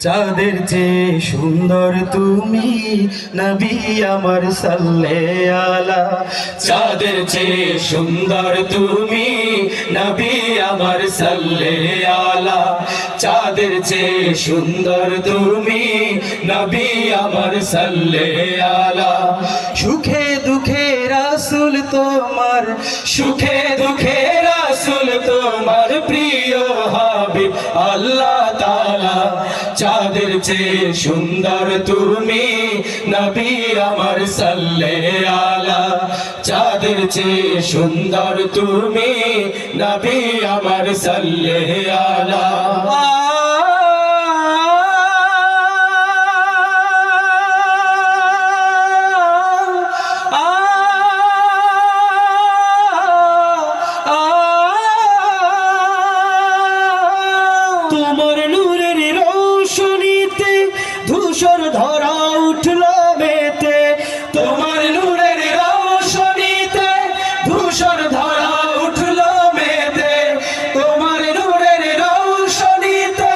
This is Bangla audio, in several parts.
চাঁদের চেয়ে সুন্দর তুমি, নবী আমার সাল্লে আলা। চাঁদের চেয়ে সুন্দর তুমি, নবী আমার সাল্লে আলা। চাঁদের চেয়ে সুন্দর তুমি, নবী আমার সাল্লে আলা। সুখে দুঃখে রাসুল তোমার, সুখে দুঃখে রাসুল তোমার প্রিয় হাবিব আল্লাহ তালা চাঁদের চেয়ে সুন্দর তুমি নবী আমার সাল্লে আলা। চাঁদের চেয়ে সুন্দর তুমি নবী আমার সাল্লে আলা। ধূসর ধরা উঠল মেতে। তোমার নূরের রোশনীতে ধূসর ধরা উঠল মেতে। তোমার নূরের রোশনীতে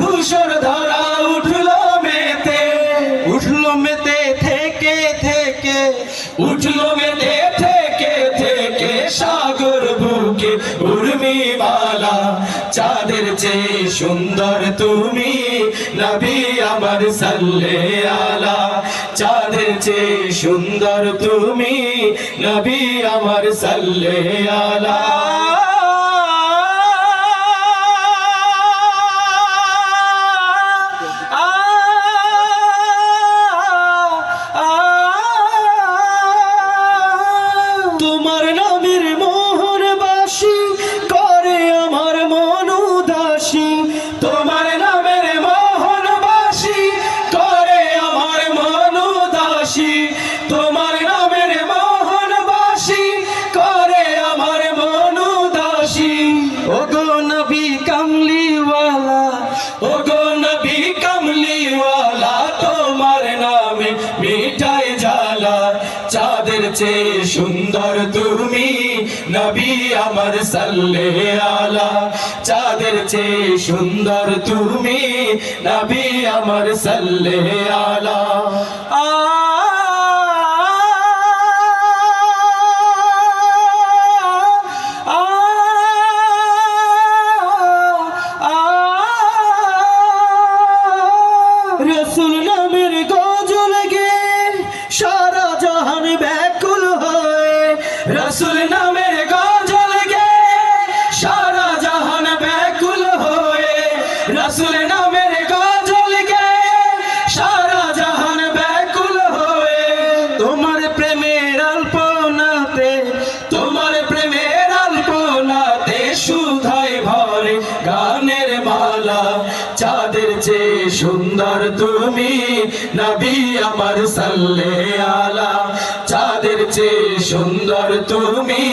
ধূসর ধরা উঠল মেতে। উঠল মেতে থেকে থেকে, উঠল মেতে বুকে উর্মি মালা চাঁদের চেয়ে সুন্দর তুমি, নবী আমার সাল্লে আলা চাঁদের চেয়ে সুন্দর তুমি, নবী আমার সাল্লে আলা কামলিওয়ালা। ও গো নবী কামলিওয়ালা, তোমার নামে মিটাই জালা চাঁদের চেয়ে সুন্দর তুমি নবী আমার সাল্লে আলা চাঁদের চেয়ে সুন্দর তুমি নবী আমার সাল্লে আলা জাহান ব্যাকুল হয় রসুল নামের গজল গে সারা জাহান ব্যাকুল হয় রসুল নামের গজল গে সারা জাহান ব্যাকুল হয় তোমার প্রেমের অল্পনাতে তোমার প্রেমের অল্পনাতে সুধায় ভরে গানের মালা চাঁদের চেয়ে সুন্দর তুমি নবী আমার সাল্লে আলা। চাঁদের চেয়ে সুন্দর তুমি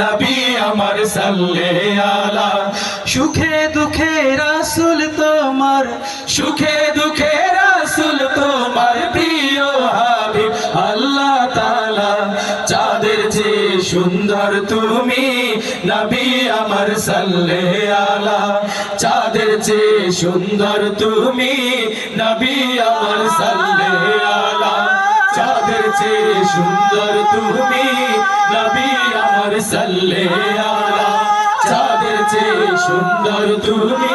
নবী আমার সাল্লে আলা। সুখে দুঃখে রাসুল তোমার, সুখে দুঃখে সুন্দর তুমি, নবী আমার সাল্লে আলা। চাঁদের চেয়ে সুন্দর তুমি, নবী আমার সাল্লে আলা। চাঁদের চেয়ে সুন্দর তুমি, নবী আমার সাল্লে আলা। চাঁদের চেয়ে সুন্দর তুমি